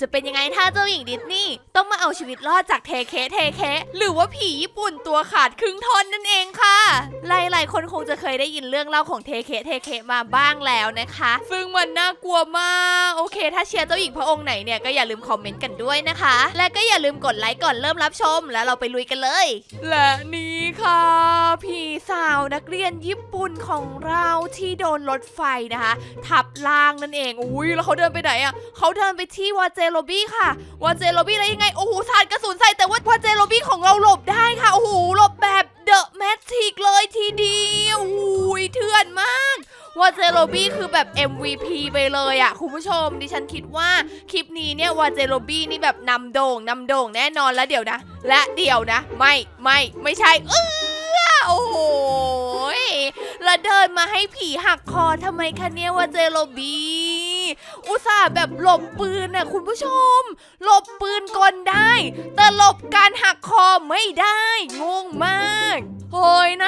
จะเป็นยังไงถ้าเจ้าหญิงดิสนีย์ต้องมาเอาชีวิตรอดจากเทเคเทเคหรือว่าผีญี่ปุ่นตัวขาดครึ่งท่อนนั่นเองค่ะ หลายๆ คนคงจะเคยได้ยินเรื่องเล่าของเทเคเทเคมาบ้างแล้วนะคะ ซึ่งมันน่ากลัวมาก โอเค ถ้าเชียร์เจ้าหญิงพระองค์ไหนเนี่ยก็อย่าลืมคอมเมนต์กันด้วยนะคะ และก็อย่าลืมกดไลค์ก่อนเริ่มรับชม แล้วเราไปลุยกันเลย และนี่ ค่ะ พี่สาวนักเรียนญี่ปุ่นของเราที่โดนรถไฟนะคะ ทับล่างนั่นเอง อุ้ยแล้วเขาเดินไปไหนอะเขาเดินไปที่วาเจโรบี้ค่ะ วาเจโรบี้แล้วยังไง โอ้โหสาดกระสุนใส่แต่ว่าวาเจโรบี้ของเราหลบได้ค่ะ โอ้โห หลบแบบเดอะแมทริกเลยทีเดียวอุ้ยเถื่อนมาก วาเจโรบี้คือแบบ MVP ไปเลยอะคุณผู้ชม ดิฉันคิดว่าคลิปนี้เนี่ยวาเจโรบี้นี่แบบนำโด่งนำโด่งแน่นอนแล้วเดี๋ยวนะ และเดี๋ยวนะ ไม่ไม่ไม่ใช่เออโอ้โหยแล้วเดินมาให้ผีหักคอทำไมคะเนี่ยวาเจโรบี้อุตส่าห์แบบหลบปืนน่ะคุณผู้ชม หลบปืนกลได้ แต่หลบการหักคอไม่ได้ งงมาก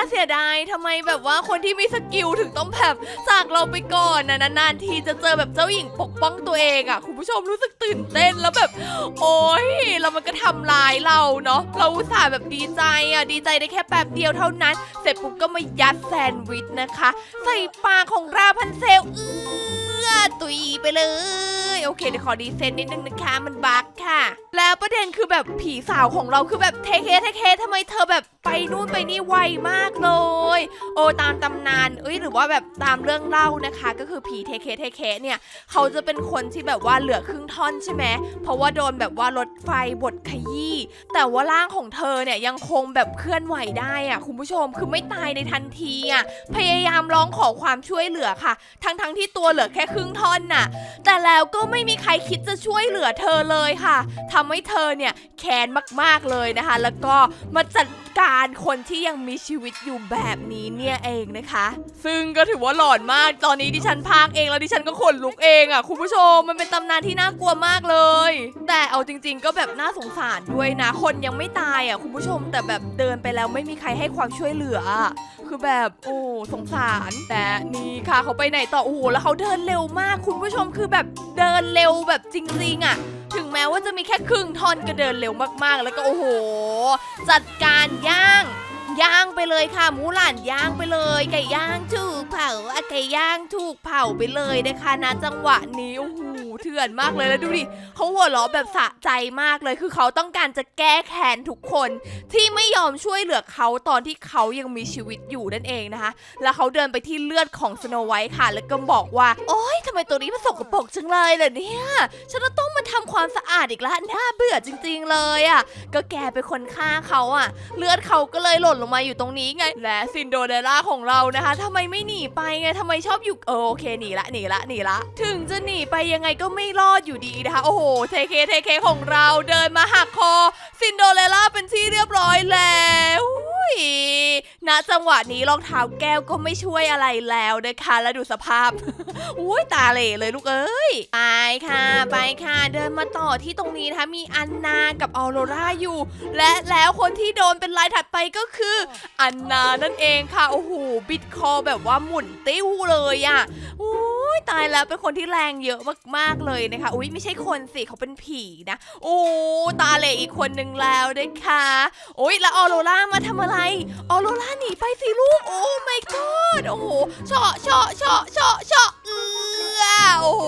าเสียดายทำไมแบบว่าคนที่มีสกิลถึงต้องแบบจากเราไปก่อนนะนานๆทีจะเจอแบบเจ้าหญิงปกป้องตัวเองอะ่ะคุณผู้ชมรู้สึกตื่นเต้นแล้วแบบ โอ้ยแล้วมันก็ทำร้ายเราเนาะเราอุตส่าห์แบบดีใจอะ่ะดีใจได้แค่แป๊บเดียวเท่านั้น เสร็จปุ๊บก็มายัดแซนด์วิชนะคะ ใส่ปากของราพันเซลือตุยไปเลย โอเคเดี๋ยวขอดีเซนนิดนึงนะคะมันบั๊กค่ะ แล้วประเด็นคือแบบผีสาวของเราคือแบบเทเคเทเคทำไมเธอแบบไปนู่นไปนี่ไวมากเลย โอ้ตามตำนานเอ้ยหรือว่าแบบตามเรื่องเล่านะคะ ก็คือผีเทเคเทเคเนี่ย เขาจะเป็นคนที่แบบว่าเหลือครึ่งท่อนใช่ไหมเพราะว่าโดนแบบว่ารถไฟบดขยี้แต่ว่าร่างของเธอเนี่ยยังคงแบบเคลื่อนไหวได้อะคุณผู้ชมคือไม่ตายในทันทีอะพยายามร้องขอความช่วยเหลือค่ะ ทั้งทั้งที่ตัวเหลือแค่ครึ่งท่อนน่ะ แต่แล้วก็ไม่มีใครคิดจะช่วยเหลือเธอเลยค่ะทำให้เธอเนี่ยแค้นมากๆเลยนะคะ แล้วก็มาจัดการคนที่ยังมีชีวิตอยู่แบบนี้เนี่ยเองนะคะ ซึ่งก็ถือว่าหลอนมากตอนนี้ดิฉันพากเองแล้วดิฉันก็ขนลุกเองอะคุณผู้ชมมันเป็นตำนานที่น่ากลัวมากเลย แต่เอาจริง ๆ ก็แบบน่าสงสารด้วยนะ คนยังไม่ตายอะคุณผู้ชมแต่แบบเดินไปแล้วไม่มีใครให้ความช่วยเหลือ คือแบบโอ้สงสารแต่นี่ค่ะเขาไปไหนต่อโอ้โหแล้วเขาเดินเร็วมากคุณผู้ชมคือแบบเดินเร็วแบบจริงๆอะ ถึงแม้ว่าจะมีแค่ครึ่งท่อนก็เดินเร็วมากๆ แล้วก็โอ้โห จัดการย่าง ย่างไปเลยค่ะ หมูหลานย่างไปเลย ไก่ย่างถูกเผาอะไก่ย่างถูกเผาไปเลยนะคะนะจังหวะนี้โอ้โหเถื่อนมากเลยแล้วดูดิเขาหัวเราะแบบสะใจมากเลยคือเขาต้องการจะแก้แค้นทุกคนที่ไม่ยอมช่วยเหลือเขาตอนที่เขายังมีชีวิตอยู่นั่นเองนะคะ แล้วเขาเดินไปที่เลือดของสโนไวท์ค่ะ แล้วก็บอกว่า โอ๊ยทำไมตัวนี้มันสกปรกจังเลยล่ะเนี่ยฉันต้องมาทำความสะอาดอีกแล้วน่าเบื่อจริง ๆ เลยอะก็แกเป็นคนฆ่าเขาอะ เลือดเขาก็เลยหล่นลงมาอยู่ตรงนี้ไง และซินโดเรลล่าของเรานะคะทำไมไม่หนีไปไงทำไมชอบอยู่เออโอเคหนีละหนีละหนีละ ถึงจะหนีไปยังไงก็ไม่รอดอยู่ดีนะคะ โอ้โหเทเคเทเคของเราเดินมาหักคอซินโดเรลล่าเป็นที่เรียบร้อยแล้ว ยณจังหวะนี้รองเท้าแก้วก็ไม่ช่วยอะไรแล้วนะคะ แล้วดูสภาพ อุ้ยตาเหล่เลยลูกเอ้ย ไปค่ะ ไปค่ะ เดินมาต่อที่ตรงนี้นะคะ มีอันนากับออโรราอยู่ และแล้วคนที่โดนเป็นลายถัดไปก็คือ อันนานั่นเองค่ะ โอ้โห บิดคอแบบว่าหมุนติ้วเลยอะ่ะอุ้ยตายแล้วเป็นคนที่แรงเยอะมากๆเลยนะคะ อุ้ยไม่ใช่คนสิเขาเป็นผีนะ โอ้ตาเหล่อีกคนนึงแล้วนะคะโอ้ยแล้วออโรรามาทำอะไรออโรราหนีไปสิลูก โอ้ my god โอ้โหเฉาะเฉาะเฉาะเฉาะเฉาะเอือโอ้โห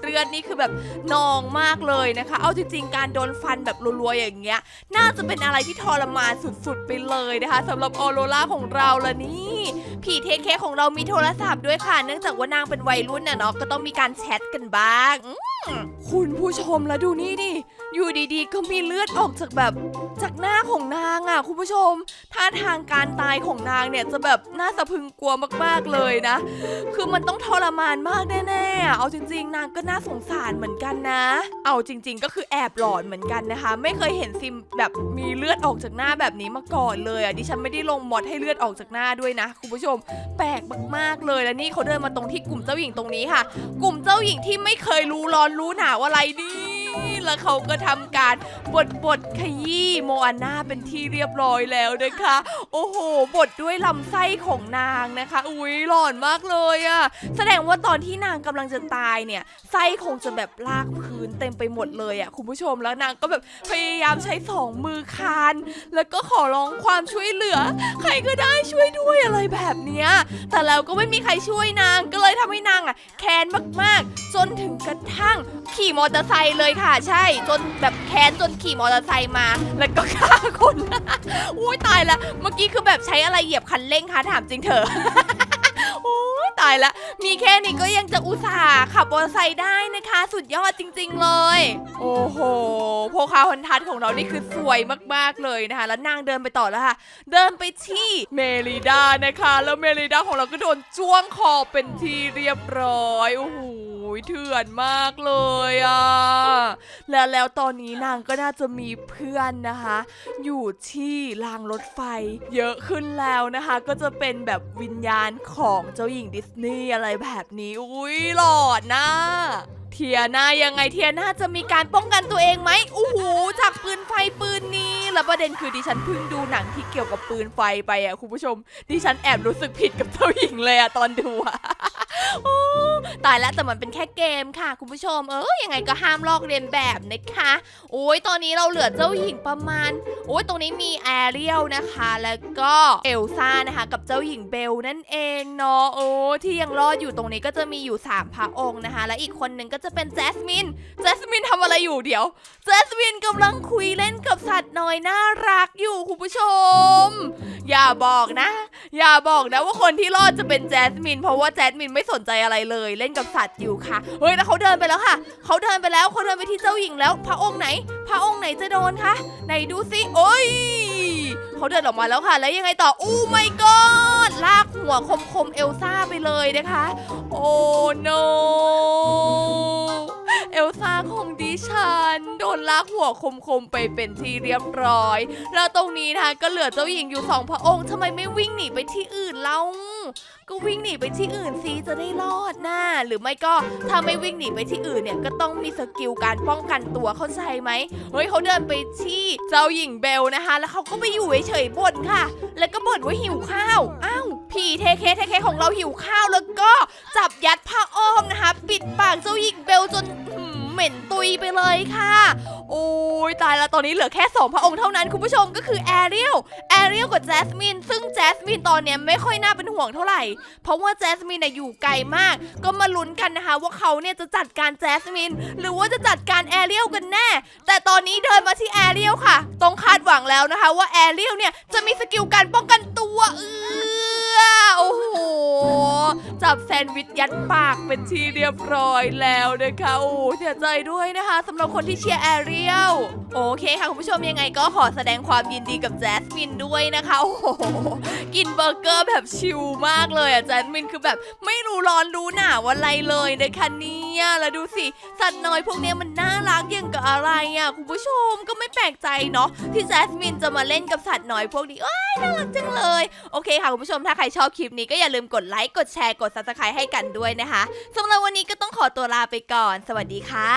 เลือดนี่คือแบบนองมากเลยนะคะ เอาจริงๆ การโดนฟันแบบรัวๆอย่างเงี้ย น่าจะเป็นอะไรที่ทรมานสุดๆไปเลยนะคะสำหรับออโรราของเราละนี่ผีเทคเคของเรามีโทรศัพท์ด้วยค่ะ เนื่องจากว่านางเป็นวัยรุ่นน่ะเนาะก็ต้องมีการแชทกันบ้าง คุณผู้ชมแล้วดูนี่ดิอยู่ดีๆ ก็มีเลือดออกจากแบบจากหน้าของ คุณผู้ชมท่าทางการตายของนางเนี่ยจะแบบน่าสะพึงกลัวมากๆเลยนะ คือมันต้องทรมานมากแน่ๆเอาจริง ๆ นางก็น่าสงสารเหมือนกันนะ เอาจริง ๆ ก็คือแอบหลอนเหมือนกันนะคะ ไม่เคยเห็นซิมแบบมีเลือดออกจากหน้าแบบนี้มาก่อนเลยอะดิฉันไม่ได้ลงมอดให้เลือดออกจากหน้าด้วยนะ คุณผู้ชม แปลกมากๆเลยแล้วนี่เขาเดินมาตรงที่กลุ่มเจ้าหญิงตรงนี้ค่ะ กลุ่มเจ้าหญิงที่ไม่เคยรู้ร้อนรู้หนาวอะไรนี่ แล้วเขาก็ทำการบดบดขยี้โมอาน่าเป็นที่เรียบร้อยแล้วนะคะ โอ้โห บดด้วยลำไส้ของนางนะคะ อุ้ยหลอนมากเลยอะแสดงว่าตอนที่นางกำลังจะตายเนี่ยไส้คงจะแบบลากพื้นเต็มไปหมดเลยอะคุณผู้ชมแล้วนางก็แบบพยายามใช้สองมือคาน แล้วก็ขอร้องความช่วยเหลือ ใครก็ได้ช่วยด้วยอะไรแบบเนี้ยแต่แล้วก็ไม่มีใครช่วยนางก็เลยทำให้นางอะแค้นมากๆ จนถึงกระทั่งขี่มอเตอร์ไซค์เลยค่ะใช่จนแบบแค้นจนขี่มอเตอร์ไซค์มา แล้วก็ฆ่าคนอุ้ยตายละเมื่อกี้คือแบบใช้อะไรเหยียบคันเร่งคะถามจริงเถอะโอ้ตายละมีแค่นี้ก็ยังจะอุตส่าห์ขับมอเตอร์ไซค์ได้นะคะ สุดยอดจริง ๆ เลย โอ้โหโพคาฮอนทัสของเรานี่คือสวยมากๆเลยนะคะ แล้วนางเดินไปต่อแล้วค่ะ เดินไปที่เมลิดานะคะ แล้วเมลิดาของเราก็โดนจ้วงคอเป็นที่เรียบร้อยโอ้โห เถื่อนมากเลยอะแล้วแล้วตอนนี้นางก็น่าจะมีเพื่อนนะคะ อยู่ที่รางรถไฟ เยอะขึ้นแล้วนะคะ ก็จะเป็นแบบวิญญาณของเจ้าหญิงดิสนีย์อะไรแบบนี้อุ้ยหลอดนะเทียนายังไงเทียนาจะมีการป้องกันตัวเองไหมโอ้โหจากปืนไฟปืนนี้ แล้วประเด็นคือดิฉันเพิ่งดูหนังที่เกี่ยวกับปืนไฟไปอะคุณผู้ชม ดิฉันแอบรู้สึกผิดกับเจ้าหญิงเลยอะตอนดูอะ ตายแล้วแต่มันเป็นแค่เกมค่ะ คุณผู้ชม เออยังไงก็ห้ามลอกเรียนแบบนะคะ โอ้ยตอนนี้เราเหลือเจ้าหญิงประมาณ โอ้ยตรงนี้มีแอเรียลนะคะ แล้วก็เอลซ่านะคะ กับเจ้าหญิงเบลนั่นเองเนาะ โอ้ที่ยังรอดอยู่ตรงนี้ก็จะมีอยู่ 3 พระองค์นะคะ และอีกคนหนึ่งก็จะเป็นแจสมิน แจสมินทำอะไรอยู่เดี๋ยว แจสมินกำลังคุยเล่นกับสัตว์น้อยน่ารักอยู่คุณผู้ชม อย่าบอกนะ อย่าบอกนะว่าคนที่รอดจะเป็นแจสมิน เพราะว่าแจสมินไม่สนใจอะไรเลยเล่นกับสัตว์อยู่ค่ะ เฮ้ยแล้วเขาเดินไปแล้วค่ะ เขาเดินไปแล้วเขาเดินไปที่เจ้าหญิงแล้ว พระองค์ไหน พระองค์ไหนจะโดนคะไหนดูสิโอ้ยเขาเดินออกมาแล้วค่ะ แล้วยังไงต่ออู้ไม่กอดลากหัวคมคมเอลซ่าไปเลยนะคะ โอ้โนเอลซ่าคงดี ฉัน โดนลากหัวคมๆไปเป็นที่เรียบร้อย แล้วตรงนี้นะคะก็เหลือเจ้าหญิงอยู่สองพระองค์ทำไมไม่วิ่งหนีไปที่อื่นเล่าก็วิ่งหนีไปที่อื่นสิจะได้รอดนะหรือไม่ก็ถ้าไม่วิ่งหนีไปที่อื่นเนี่ยก็ต้องมีสกิลการป้องกันตัวเข้าใจไหมเฮ้ยเขาเดินไปที่เจ้าหญิงเบลนะคะ แล้วเขาก็ไปอยู่เฉยๆบ่นค่ะ แล้วก็บ่นว่าหิวข้าวอ้าวผีเทเคเทเคของเราหิวข้าวแล้วก็จับยัดผ้าอ้อมนะคะ ปิดปากเจ้าหญิงเบลจน เหม็นตุยไปเลยค่ะ โอ้ยตายล้วตอนนี้เหลือแค่สองพระองค์เท่านั้นคุณผู้ชมก็คือแอเรียลแอเรียลกับแจสมินซึ่งแจสมินตอนนี้ไม่ค่อยน่าเป็นห่วงเท่าไหร่ เพราะว่าแจสมินน่ะอยู่ไกลมาก ก็มาลุ้นกันนะคะ ว่าเขาเนี่ยจะจัดการแจสมินหรือว่าจะจัดการแอเรียลกันแน่ แต่ตอนนี้เดินมาที่แอเรียลค่ะต้องคาดหวังแล้วนะคะ ว่าแอเรียลเนี่ยจะมีสกิลการป้องกันตัวออโอ้โห กับแซนด์วิชยัดปากเป็นที่เรียบร้อยแล้วนะคะโอ้เสียใจด้วยนะคะสำหรับคนที่เชียร์แอเรียลโอเคค่ะคุณผู้ชมยังไงก็ขอแสดงความยินดีกับแจสมินด้วยนะคะโอ้โหกินเบอร์เกอร์แบบชิลมากเลยอะแจสมินคือแบบไม่รู้ร้อนรู้หนาวอะไรเลยนะคะนี่ เนี่ย แล้วดูสิ สัตว์น้อยพวกเนี้ยมันน่ารักอย่างกับอะไรอะคุณผู้ชมก็ไม่แปลกใจเนาะที่แจสมินจะมาเล่นกับสัตว์น้อยพวกนี้โอ้ยน่ารักจังเลย โอเคค่ะคุณผู้ชมถ้าใครชอบคลิปนี้ก็อย่าลืมกดไลค์กดแชร์กดซับสไครต์ให้กันด้วยนะคะสำหรับวันนี้ก็ต้องขอตัวลาไปก่อน สวัสดีค่ะ